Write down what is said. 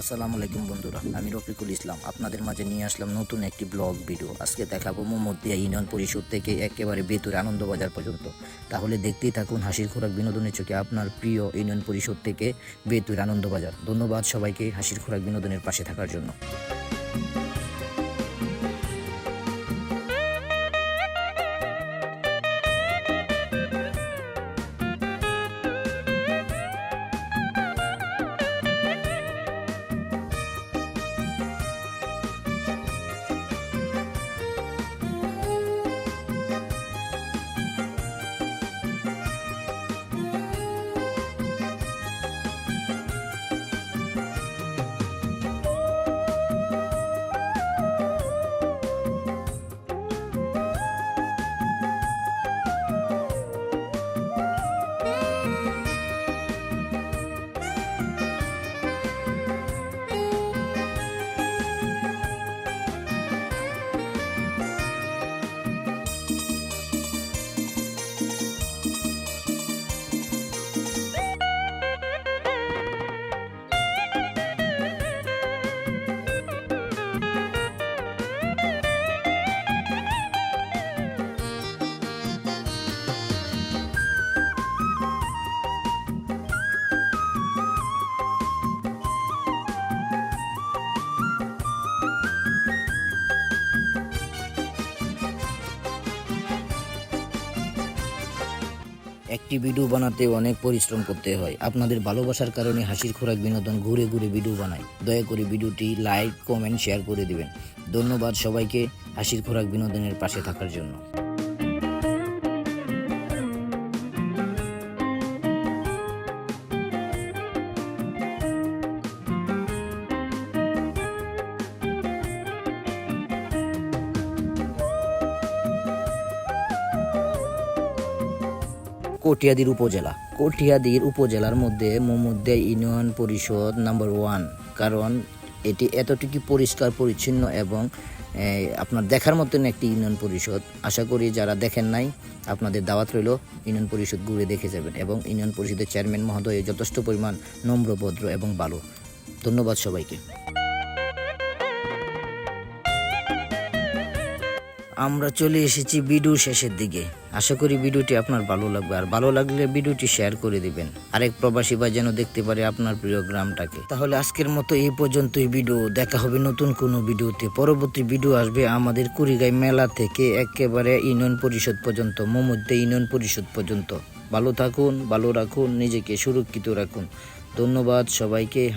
আসসালামু আলাইকুম বন্ধুরা, আমি রফিকুল ইসলাম আপনাদের মাঝে নিয়ে আসলাম নতুন একটি ব্লগ ভিডিও। আজকে দেখাবো মোমদিয়া ইউনিয়ন পরিষদ থেকে একেবারে বেতুর আনন্দবাজার পর্যন্ত। তাহলে দেখতেই থাকুন হাসির খোরাক বিনোদনের চোখে আপনার প্রিয় ইউনিয়ন পরিষদ থেকে বেতুর আনন্দবাজার। ধন্যবাদ সবাইকে হাসির খোরাক বিনোদনের পাশে থাকার জন্য। একটি ভিডিও বানাতে অনেক পরিশ্রম করতে হয়। আপনাদের ভালোবাসার কারণে হাসির খোরাক বিনোদন ঘুরে ঘুরে ভিডিও বানাই। দয়া করে ভিডিওটি লাইক, কমেন্ট, শেয়ার করে দিবেন। ধন্যবাদ সবাইকে হাসির খোরাক বিনোদনের পাশে থাকার জন্য। কটিয়াদির উপজেলা। কটিয়াদির উপজেলার মধ্যে Mohammadia union parishad number one. কারণ এটি এতটুকু পরিষ্কার, পরিচ্ছন্ন এবং আপনার দেখার মতন একটি ইউনিয়ন পরিষদ। আশা করি যারা দেখেন নাই, আপনাদের দাওয়াত রইল ইউনিয়ন পরিষদ ঘুরে দেখে যাবেন এবং ইউনিয়ন পরিষদের চেয়ারম্যান মহোদয় যথেষ্ট পরিমাণ নম্রভদ্র এবং ভালো। ধন্যবাদ সবাইকে। আমরা চলে এসেছি ভিডিও শেষের দিকে। আশা করি ভিডিওটি আপনার ভালো লাগবে। আর ভালো লাগলে ভিডিওটি শেয়ার করে দিবেন। আরেক প্রবাসী ভাই যেন দেখতে পারে আপনার প্রিয় গ্রামটাকে। তাহলে আজকের মতো এই পর্যন্তই ভিডিও। দেখা হবে নতুন কোনো ভিডিওতে। পরবর্তী ভিডিও আসবে আমাদের কুড়িগাই মেলা থেকে একেবারে ইউনিয়ন পরিষদ পর্যন্ত, মোমধ্যে ইউনিয়ন পরিষদ পর্যন্ত। ভালো থাকুন, ভালো রাখুন, নিজেকে সুরক্ষিত রাখুন। ধন্যবাদ সবাইকে।